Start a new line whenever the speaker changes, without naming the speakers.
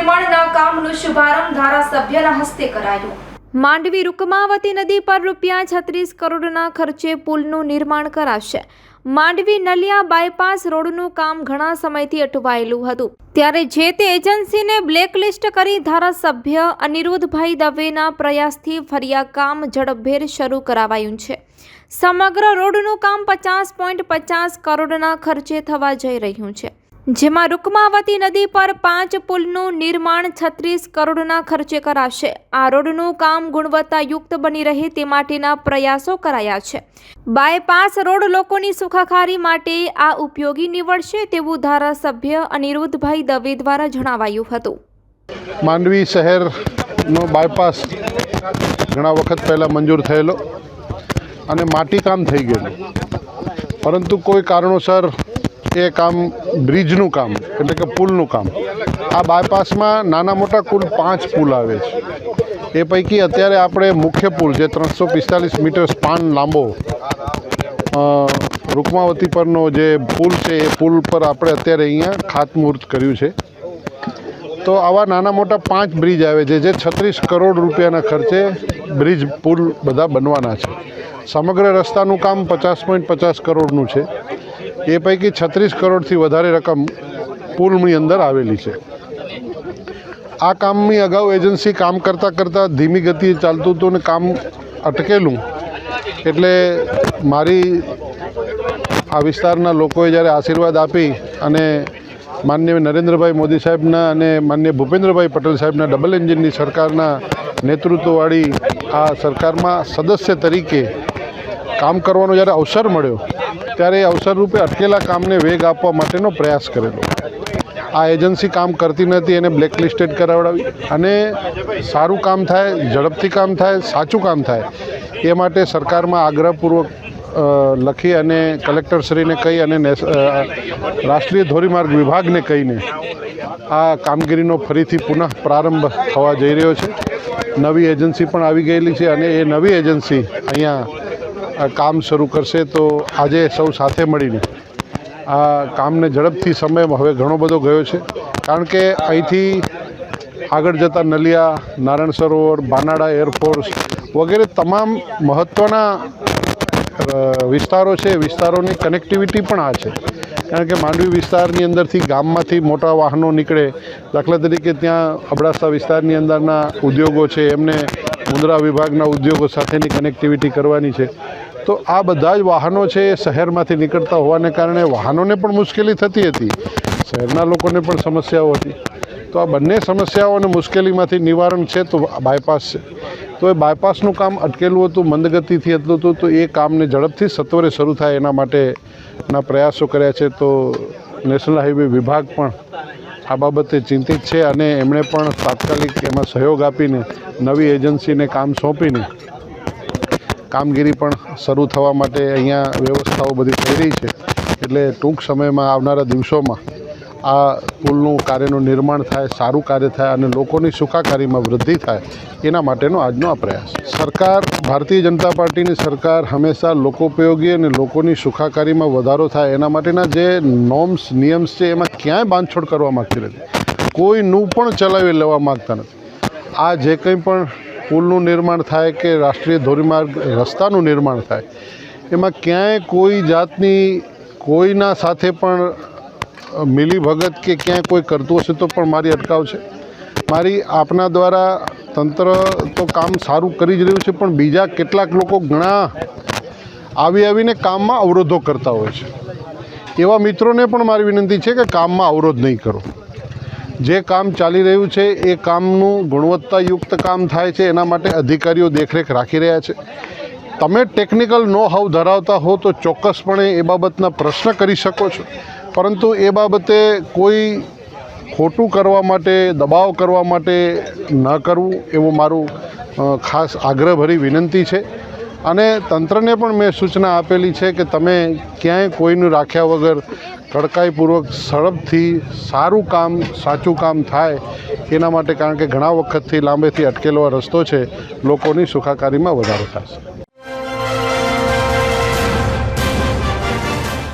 નિર્માણના કામનો શુભારંભ ધારાસભ્યના હસ્તે કરાયો. માંડવી રૂકમાવતી નદી પર રૂપિયા છત્રીસ કરોડના ખર્ચે પુલનું નિર્માણ કરાશે. માંડવી નલિયા બાયપાસ રોડનું કામ ઘણા સમયથી અટવાયેલું હતું. ત્યારે જે તે એજન્સીને બ્લેકલિસ્ટ કરી ધારાસભ્ય અનિરુદ્ધભાઈ દવેના પ્રયાસથી ફરિયા કામ ઝડપભેર શરૂ કરાવાયું છે. સમગ્ર રોડનું કામ પચાસ પોઈન્ટ પચાસ કરોડના ખર્ચે થવા જઈ રહ્યું છે. જેમાં રૂકમાવતી નદી પર પાંચ પુલનું નિર્માણ છત્રીસ કરોડના ખર્ચે કરાશે. આ રોડનું કામ ગુણવત્તાયુક્ત બની રહે તે માટેના પ્રયાસો કરાયા છે. બાયપાસ રોડ લોકોની સુખાકારી માટે આ ઉપયોગી નીવડશે તેવું ધારાસભ્ય અનિરુદ્ધભાઈ દવે દ્વારા જણાવાયું હતું.
માંડવી શહેરનો બાયપાસ ઘણા વખત પહેલાં મંજૂર થયેલો અને માટીકામ થઈ ગયેલું. પરંતુ કોઈ કારણોસર એ કામ બ્રિજનું કામ, એટલે કે પુલનું કામ. આ બાયપાસમાં નાના મોટા કુલ પાંચ પુલ આવે છે. એ પૈકી અત્યારે આપણે મુખ્ય પુલ જે ત્રણસો પિસ્તાલીસ મીટર સ્પાન લાંબો રૂકમાવતી પરનો જે પુલ છે, એ પુલ પર આપણે અત્યારે અહીંયા ખાતમુહૂર્ત કર્યું છે. તો આવા નાના મોટા પાંચ બ્રિજ આવે છે, જે છત્રીસ કરોડ રૂપિયાના ખર્ચે બ્રિજ પુલ બધા બનવાના છે. સમગ્ર રસ્તાનું કામ પચાસ પોઈન્ટ પચાસ કરોડનું છે. એ પૈકી છત્રીસ કરોડથી વધારે રકમ પુલની અંદર આવેલી છે. આ કામની અગાઉ એજન્સી કામ કરતાં કરતાં ધીમી ગતિએ ચાલતું હતું ને કામ અટકેલું. એટલે મારી આ વિસ્તારના લોકોએ જ્યારે આશીર્વાદ આપી અને માન્ય નરેન્દ્રભાઈ મોદી સાહેબના અને માન્ય ભૂપેન્દ્રભાઈ પટેલ સાહેબના ડબલ એન્જિનની સરકારના નેતૃત્વવાળી આ સરકારમાં સદસ્ય તરીકે કામ કરવાનો જ્યારે અવસર મળ્યો ત્યારે એ અવસર રૂપે અટકેલા કામને વેગ આપવા માટેનો પ્રયાસ કરેલો. આ એજન્સી કામ કરતી નથી, એને બ્લેકલિસ્ટેડ કરાવડાવી અને સારું કામ થાય, ઝડપથી કામ થાય, સાચું કામ થાય, એ માટે સરકારમાં આગ્રહપૂર્વક લખી અને કલેક્ટરશ્રીને કહી અને રાષ્ટ્રીય ધોરીમાર્ગ વિભાગને કહીને આ કામગીરીનો ફરીથી પુનઃ પ્રારંભ થવા જઈ રહ્યો છે. નવી એજન્સી પણ આવી ગયેલી છે અને એ નવી એજન્સી અહીંયા કામ શરૂ કરશે તો આજે સૌ સાથે મળીને આ કામને ઝડપથી સમય હવે ઘણો બધો ગયો છે. કારણ કે અહીંથી આગળ જતા નલિયા, નારાયણ સરોવર, બાનાડા એરફોર્સ વગેરે તમામ મહત્ત્વના વિસ્તારો છે. વિસ્તારોની કનેક્ટિવિટી પણ આ છે. કારણ કે માંડવી વિસ્તારની અંદરથી ગામમાંથી મોટા વાહનો નીકળે. દાખલા તરીકે ત્યાં અબડાસા વિસ્તારની અંદરના ઉદ્યોગો છે. એમને મુન્દ્રા વિભાગના ઉદ્યોગો સાથેની કનેક્ટિવિટી કરવાની છે. તો આ બધા જ વાહનો છે એ શહેરમાંથી નીકળતા હોવાને કારણે વાહનોને પણ મુશ્કેલી થતી હતી. શહેરના લોકોને પણ સમસ્યાઓ હતી. તો આ બંને સમસ્યાઓ અને મુશ્કેલીમાંથી નિવારણ છે તો બાયપાસ છે. તો એ બાયપાસનું કામ અટકેલું હતું, મંદગતિથી હતું હતું, તો એ કામને ઝડપથી સત્વરે શરૂ થાય એના માટેના પ્રયાસો કર્યા છે. તો નેશનલ હાઈવે વિભાગ પણ આ બાબતે ચિંતિત છે અને એમણે પણ તાત્કાલિક એમાં સહયોગ આપીને નવી એજન્સીને કામ સોંપીને કામગીરી પણ શરૂ થવા માટે અહીંયા વ્યવસ્થાઓ બધી થઈ રહી છે. એટલે ટૂંક સમયમાં આવનારા દિવસોમાં આ પુલનું કાર્યનું નિર્માણ થાય, સારું કાર્ય થાય અને લોકોની સુખાકારીમાં વૃદ્ધિ થાય, એના માટેનો આજનો આ પ્રયાસ. સરકાર, ભારતીય જનતા પાર્ટીની સરકાર હંમેશા લોકોપયોગી અને લોકોની સુખાકારીમાં વધારો થાય, એના માટેના જે નોર્મ્સ નિયમ્સ છે, એમાં ક્યાંય બાંધછોડ કરવા માગતી નથી. કોઈનું પણ ચલાવી લેવા માગતા નથી. આ જે કંઈ પણ પુલનું નિર્માણ થાય કે રાષ્ટ્રીય ધોરીમાર્ગ, રસ્તાનું નિર્માણ થાય, એમાં ક્યાંય કોઈ જાતની, કોઈના સાથે પણ મિલીભગત કે ક્યાંય કોઈ કરતું હશે તો પણ મારી અટકાવ છે. મારી આપના દ્વારા તંત્ર તો કામ સારું કરી જ રહ્યું છે, પણ બીજા કેટલાક લોકો ઘણા આવી આવીને કામમાં અવરોધો કરતા હોય છે. એવા મિત્રોને પણ મારી વિનંતી છે કે કામમાં અવરોધ નહીં કરો. જે કામ ચાલી રહ્યું છે, એ કામનું ગુણવત્તાયુક્ત કામ થાય છે, એના માટે અધિકારીઓ દેખરેખ રાખી રહ્યા છે. તમે ટેકનિકલ નો હાવ ધરાવતા હો તો ચોક્કસપણે એ બાબતના પ્રશ્ન કરી શકો છો. પરંતુ એ બાબતે કોઈ ખોટું કરવા માટે, દબાવ કરવા માટે ન કરવું, એવું મારું ખાસ આગ્રહભરી વિનંતી છે. અને તંત્રને પણ મેં સૂચના આપેલી છે કે તમે ક્યાંય કોઈનું રાખ્યા વગર કડકાઈપૂર્વક ઝડપથી સારું કામ, સાચું કામ થાય એના માટે, કારણ કે ઘણા વખતથી લાંબેથી અટકેલો રસ્તો છે, લોકોની સુખાકારીમાં વધારો થશે.